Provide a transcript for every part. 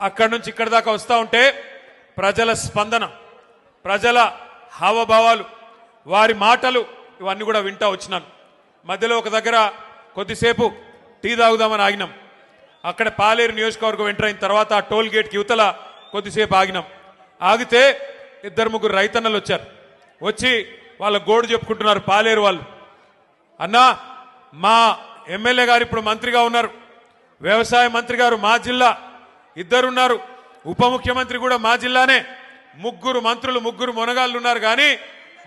అక్కడి నుంచి ఇక్కడి దాకా వస్తూ ఉంటే ప్రజల స్పందన ప్రజల హావభావాలు వారి మాటలు ఇవన్నీ కూడా వింటా వచ్చినాను. మధ్యలో ఒక దగ్గర కొద్దిసేపు టీ తాగుదామని ఆగినాం. అక్కడ పాలేరు నియోజకవర్గం ఎంటర్ అయిన తర్వాత ఆ టోల్ గేట్కి యువతల కొద్దిసేపు ఆగినాం. ఆగితే ఇద్దరు ముగ్గురు రైతన్నలు వచ్చారు. వచ్చి వాళ్ళ గోడు చెప్పుకుంటున్నారు పాలేరు వాళ్ళు. అన్నా మా ఎమ్మెల్యే గారు ఇప్పుడు మంత్రిగా ఉన్నారు. వ్యవసాయ మంత్రి గారు మా జిల్లా ఇద్దరున్నారు. ఉప ముఖ్యమంత్రి కూడా మా జిల్లానే. ముగ్గురు మంత్రులు ముగ్గురు మొనగాళ్ళు ఉన్నారు కానీ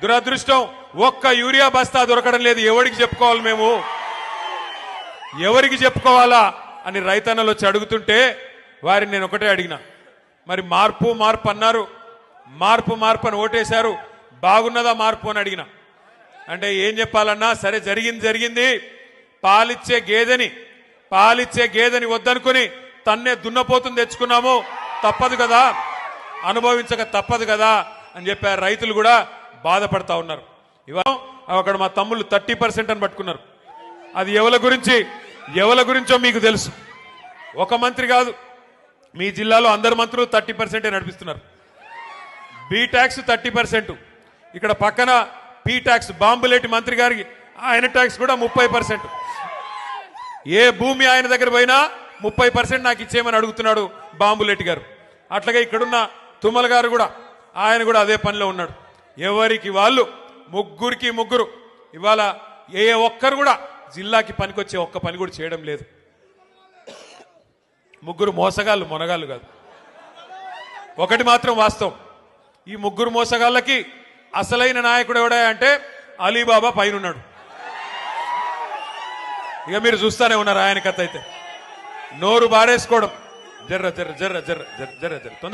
దురదృష్టం ఒక్క యూరియా బస్తా దొరకడం లేదు. ఎవరికి చెప్పుకోవాలి మేము? ఎవరికి చెప్పుకోవాలా అని రైతన్నలు వచ్చి అడుగుతుంటే వారిని నేను ఒకటే అడిగిన. మరి మార్పు మార్పు అన్నారు. మార్పు మార్పు అని ఓటేశారు. బాగున్నదా మార్పు అని అడిగిన. అంటే ఏం చెప్పాలన్నా సరే జరిగింది జరిగింది. పాలిచ్చే గేదెని పాలిచ్చే గేదెని వద్దనుకుని తన్నే దున్నపోతుంది తెచ్చుకున్నాము. తప్పదు కదా. అనుభవించక తప్పదు కదా అని చెప్పారు రైతులు కూడా బాధపడతా ఉన్నారు. ఇవాళ అక్కడ మా తమ్ముళ్ళు థర్టీ పర్సెంట్ అని పట్టుకున్నారు. అది ఎవల గురించి? ఎవల గురించో మీకు తెలుసు. ఒక మంత్రి కాదు. మీ జిల్లాలో అందరు మంత్రులు థర్టీ పర్సెంటే నడిపిస్తున్నారు. B tax thirty percent. ఇక్కడ పక్కన పీ ట్యాక్స్ బాంబులేటి మంత్రి గారికి ఆయన ట్యాక్స్ కూడా ముప్పై పర్సెంట్. ఏ భూమి ఆయన దగ్గర పోయినా ముప్పై పర్సెంట్ నాకు ఇచ్చేయమని అడుగుతున్నాడు బాంబులెట్టి గారు. అట్లాగే ఇక్కడున్న తుమ్మల గారు కూడా ఆయన కూడా అదే పనిలో ఉన్నాడు. ఎవరికి వాళ్ళు ముగ్గురికి ముగ్గురు. ఇవాళ ఏ ఒక్కరు కూడా జిల్లాకి పనికొచ్చే ఒక్క పని కూడా చేయడం లేదు. ముగ్గురు మోసగాళ్ళు మొనగాళ్ళు కాదు. ఒకటి మాత్రం వాస్తవం. ఈ ముగ్గురు మోసగాళ్ళకి అసలైన నాయకుడు ఎవడా అంటే అలీబాబా పైనున్నాడు. ఇక మీరు చూస్తానే ఉన్నారు ఆయన కథ అయితే. నోరు బారేసుకోవడం. జర్ర జర్ర జర్ర జర్ర జర్ర జర్ర